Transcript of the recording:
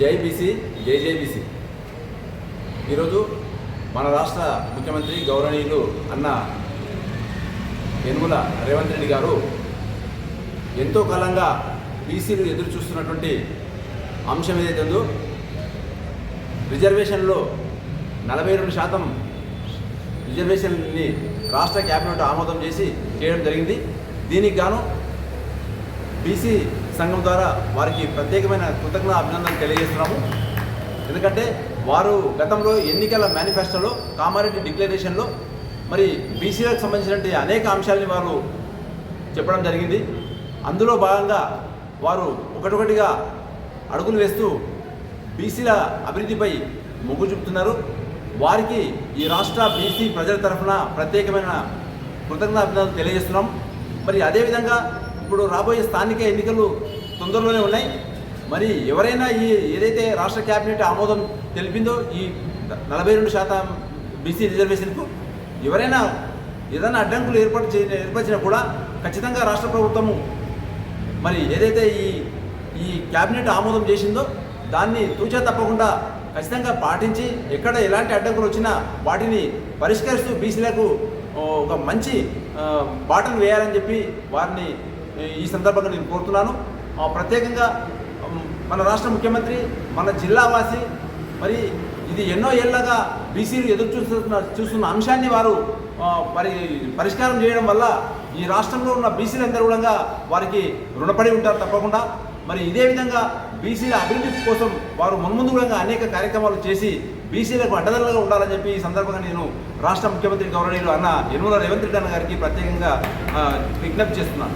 జై బీసీ జై జై బీసీ ఈరోజు మన రాష్ట్ర ముఖ్యమంత్రి గౌరవనీయులు అన్న యనుమల రేవంత్ రెడ్డి గారు ఎంతో కాలంగా బీసీలు ఎదురు చూస్తున్నటువంటి అంశం ఏదైతే ఉందో రిజర్వేషన్లో నలభై రెండు శాతం రిజర్వేషన్ని రాష్ట్ర క్యాబినెట్ ఆమోదం చేసి చేయడం జరిగింది. దీనికి గాను బీసీ సంఘం ద్వారా వారికి ప్రత్యేకమైన కృతజ్ఞత అభినందనలు తెలియజేస్తున్నాము. ఎందుకంటే వారు గతంలో ఎన్నికల మేనిఫెస్టోలో కామారెడ్డి డిక్లరేషన్లో మరి బీసీలకు సంబంధించినటువంటి అనేక అంశాలని వారు చెప్పడం జరిగింది. అందులో భాగంగా వారు ఒకటొకటిగా అడుగులు వేస్తూ బీసీల అభివృద్ధిపై మొగ్గు చూపుతున్నారు. వారికి ఈ రాష్ట్ర బీసీ ప్రజల తరఫున ప్రత్యేకమైన కృతజ్ఞత అభినందనలు తెలియజేస్తున్నాం. మరి అదేవిధంగా ఇప్పుడు రాబోయే స్థానిక ఎన్నికలు తొందరలోనే ఉన్నాయి. మరి ఎవరైనా ఈ ఏదైతే రాష్ట్ర క్యాబినెట్ ఆమోదం తెలిపిందో ఈ నలభై రెండు శాతం బీసీ రిజర్వేషన్కు ఎవరైనా ఏదైనా అడ్డంకులు ఏర్పాటు చే ఏర్పరిచినా కూడా ఖచ్చితంగా రాష్ట్ర ప్రభుత్వము మరి ఏదైతే ఈ ఈ క్యాబినెట్ ఆమోదం చేసిందో దాన్ని తూచా తప్పకుండా ఖచ్చితంగా పాటించి ఎక్కడ ఎలాంటి అడ్డంకులు వచ్చినా వాటిని పరిష్కరిస్తూ బీసీలకు ఒక మంచి బాటలు వేయాలని చెప్పి వారిని ఈ సందర్భంగా నేను కోరుతున్నాను. ప్రత్యేకంగా మన రాష్ట్ర ముఖ్యమంత్రి మన జిల్లావాసి మరి ఇది ఎన్నో ఏళ్ళగా బీసీలు ఎదురు చూస్తున్న చూస్తున్న అంశాన్ని వారు పరి పరిష్కారం చేయడం వల్ల ఈ రాష్ట్రంలో ఉన్న బీసీలందరూ కూడా వారికి రుణపడి ఉంటారు తప్పకుండా. మరి ఇదే విధంగా బీసీల అభివృద్ధి కోసం వారు మున్ముందు కూడా అనేక కార్యక్రమాలు చేసి బీసీలకు అండదండగా ఉండాలని చెప్పి ఈ సందర్భంగా నేను రాష్ట్ర ముఖ్యమంత్రి గౌరవనీయులు అన్న యనుమల రేవంత్ రెడ్డి అన్న గారికి ప్రత్యేకంగా విజ్ఞప్తి చేస్తున్నాను.